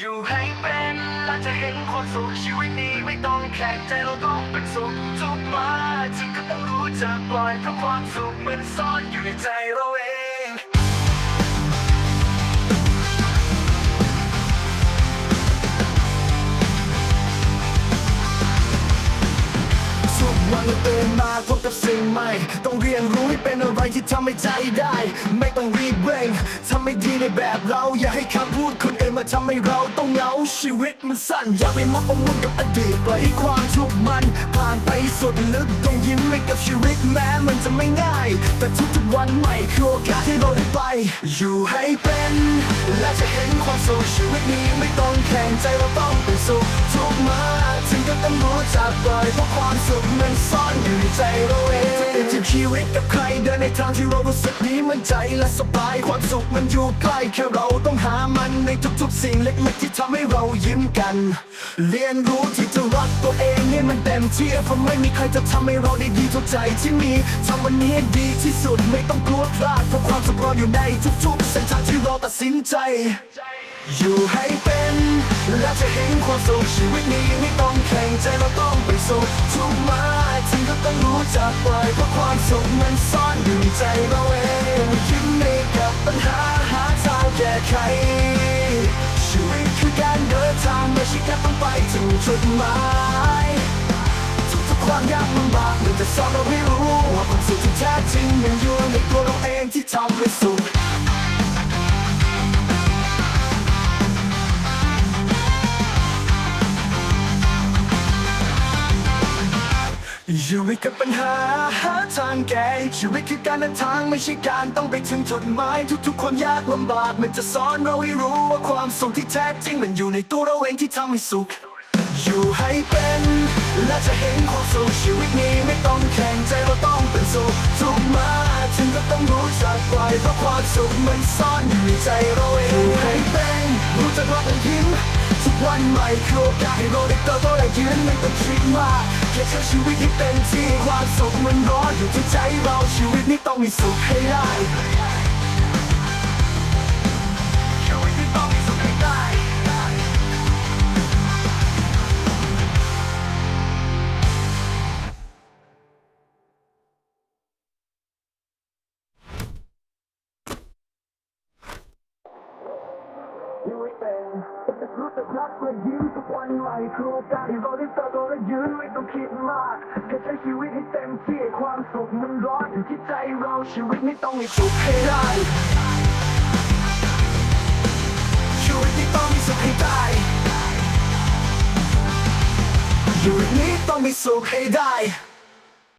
อยู่ให้เป็นและจะเห็นความสุขชีวิตนี้ไม่ต้องแข่งใจเราต้องเป็นสุขทุกมาจึงก็ต้องรู้จักปล่อยเพราะความสุขมันซ่อนอยู่ในใจเราเองทุกวันเราตื่นมาพบกับสิ่งใหม่ ต้องเรียนรู้ให้เป็นอะไรที่ทำให้ใจได้ ไม่ต้องรีบเร่งทำให้ดีในแบบเราอย่าให้คำพูดคนอื่น มาทำให้เราต้องเหงาชีวิตมันสั้น อย่าไปมักประมุ่นกับอดีตปล่อยให้ความทุกข์มัน ผ่านไปสุดลึกต้องยิ้มให้กับชีวิตแม้มันจะไม่ง่าย แต่ทุกๆวันใหม่คือโอกาสให้เราได้ไป อยู่ให้เป็น และจะเห็นความสุขชีวิตนี้ไม่ต้องแข่งใจเราต้องเป็นสุขทุกมาถึงก็ต้องรู้จักปล่อยเพราะความสุขมันซ่อนอยู่ในใจเราเองจะเป็นชีวิตกับใครเดิ ทางที่เรารู้สึกดีมันใจและสบายความสุขมันอยู่ใกล้แค่เราต้องหามันในทุกๆ สิ่งเล็กๆที่ทำให้เรายิ้มกัน เรียนรู้ที่จะรักตัวเองให้มันเต็มที่เพราะไม่มีใครจะทำให้เราได้ดีเท่าใจที่มีทำวันนี้ให้ดีที่สุดไม่ต้องกลัวพลาดเพราะความสุขรออยู่ในทุกๆเส้นทางที่เราตัดสินใจ อยู่ให้เป็น และจะเห็นความสุขชีวิตนี้ไม่ต้องแข่งใจเราต้องไปสู่ทุกมาถึงก็ต้องรู้จักปล่อยเพราะความสุขมันซ่อนอยู่ในใจเราเองยิ้มให้กับปัญหาหาทางแก้ไขชีวิตคือการเดินทางไม่ใช่แค่ต้องไปถึงจุดหมายทุกๆความยากลำบากมันจะสอนเราให้รู้ว่าความสุขที่แท้จริงมันอยู่ในตัวเราเองที่ทำให้สุข อยู่ไม่กับปัญหาหาทางแก้ชีวิตคือการเดินทางไม่ใช่การต้องไปถึงจุดหมายทุกๆความยากลำบากมันจะสอนเราให้รู้ว่าความสุขที่แท้จริงมันอยู่ในตัวเราเองที่ทำให้สุข อยู่ให้เป็น และจะเห็นความสุขชีวิตนี้ไม่ต้องแข่งใจเราต้องเป็นสุขทุกมาถึงก็ต้องรู้จักปล่อยเพราะความสุขมันซ่อนอยู่ในใจเราเองอยู่ให้เป็นรู้จักรักและยิ้ม ทุกวันใหม่คือโอกาสให้เราได้เติบโตและยืนไม่ต้องคิดมากแค่ใช้ชีวิตให้เต็มที่ความสุขมันรออยู่ที่ใจเราชีวิตนี้ต้องมีสุขให้ได้ รักกและยิ้มทุกวันใหม่คือโอกาที่เราได้ติบโตและยืนไม่ต้องคิดมากแค่ใช้ชีวิตให้เต็มที่ความสุขมันรออยู่ที่ใจเราชีวิตนี้ต้องมีสุขให้ได้ชีวิตนี้ต้องมีสุขให้ได้ชีวิตนี้ต้องมีสุขให้ได้